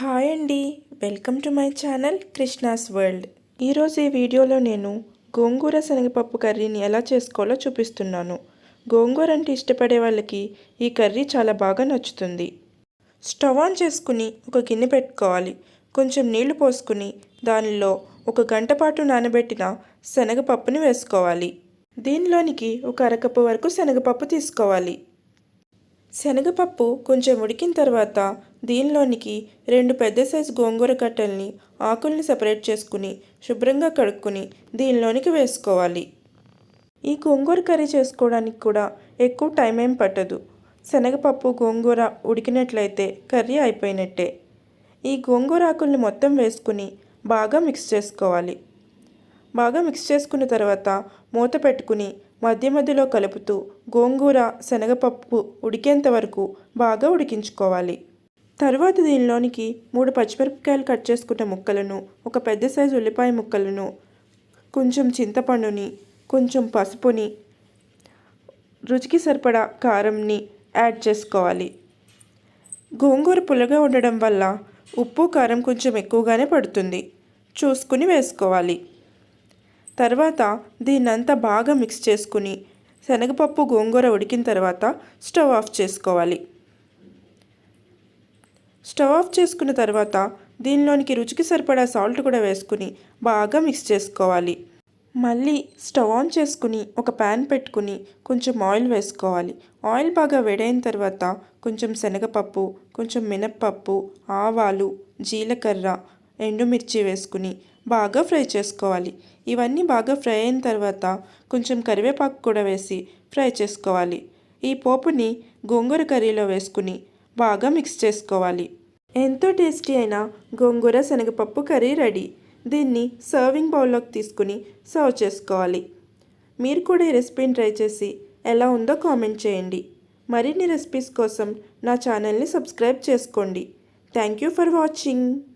Hi అండి. Welcome to my channel Krishna's world. ఈరోజు ఈ వీడియోలో నేను గోంగూర శనగపప్పు కర్రీని ఎలా చేసుకోవాలో చూపిస్తున్నాను. గోంగూర అంటే ఇష్టపడే వాళ్ళకి ఈ కర్రీ చాలా బాగా నచ్చుతుంది. స్టవ్ ఆన్ చేసుకుని ఒక గిన్నె పెట్టుకోవాలి. కొంచెం నీళ్ళు పోసుకుని దానిలో ఒక గంట పాటు నానబెట్టిన శనగపప్పుని వేసుకోవాలి. దీనిలోనికి ఒక అరకప్పు వరకు శనగపప్పు తీసుకోవాలి. శనగపప్పు కొంచెం ఉడికిన తర్వాత దీనిలోనికి రెండు పెద్ద సైజు గోంగూర కట్టల్ని ఆకుల్ని సపరేట్ చేసుకుని శుభ్రంగా కడుక్కుని దీనిలోనికి వేసుకోవాలి. ఈ గోంగూర కర్రీ చేసుకోవడానికి కూడా ఎక్కువ టైం ఏం పట్టదు. శనగపప్పు గోంగూర ఉడికినట్లయితే కర్రీ అయిపోయినట్టే. ఈ గోంగూర ఆకుల్ని మొత్తం వేసుకుని బాగా మిక్స్ చేసుకోవాలి. బాగా మిక్స్ చేసుకున్న తర్వాత మూత పెట్టుకుని మధ్య మధ్యలో కలుపుతూ గోంగూర శనగపప్పు ఉడికేంత వరకు బాగా ఉడికించుకోవాలి. తర్వాత దీనిలోనికి మూడు పచ్చిమిరపకాయలు కట్ చేసుకున్న ముక్కలను ఒక పెద్ద సైజు ఉల్లిపాయ ముక్కలను కొంచెం చింతపండుని కొంచెం పసుపుని రుచికి సరిపడా కారంని యాడ్ చేసుకోవాలి. గోంగూర పుల్లగా ఉండడం వల్ల ఉప్పు కారం కొంచెం ఎక్కువగానే పడుతుంది. చూసుకుని వేసుకోవాలి. తర్వాత దీన్నంతా బాగా మిక్స్ చేసుకుని శనగపప్పు గోంగూర ఉడికిన తర్వాత స్టవ్ ఆఫ్ చేసుకోవాలి. స్టవ్ ఆఫ్ చేసుకున్న తర్వాత దీనిలోనికి రుచికి సరిపడా సాల్ట్ కూడా వేసుకుని బాగా మిక్స్ చేసుకోవాలి. మళ్ళీ స్టవ్ ఆన్ చేసుకుని ఒక ప్యాన్ పెట్టుకుని కొంచెం ఆయిల్ వేసుకోవాలి. ఆయిల్ బాగా వేడైన తర్వాత కొంచెం శనగపప్పు కొంచెం మినప్పప్పు ఆవాలు జీలకర్ర ఎండుమిర్చి వేసుకుని బాగా ఫ్రై చేసుకోవాలి. ఇవన్నీ బాగా ఫ్రై అయిన తర్వాత కొంచెం కరివేపాకు కూడా వేసి ఫ్రై చేసుకోవాలి. ఈ పోపుని గోంగూర కర్రీలో వేసుకుని బాగా మిక్స్ చేసుకోవాలి. ఎంతో టేస్టీ అయిన గోంగూర శనగపప్పు కర్రీ రెడీ. దీన్ని సర్వింగ్ బౌల్లోకి తీసుకుని సర్వ్ చేసుకోవాలి. మీరు కూడా ఈ రెసిపీని ట్రై చేసి ఎలా ఉందో కామెంట్ చేయండి. మరిన్ని రెసిపీస్ కోసం నా ఛానల్ని సబ్స్క్రైబ్ చేసుకోండి. Thank you for watching.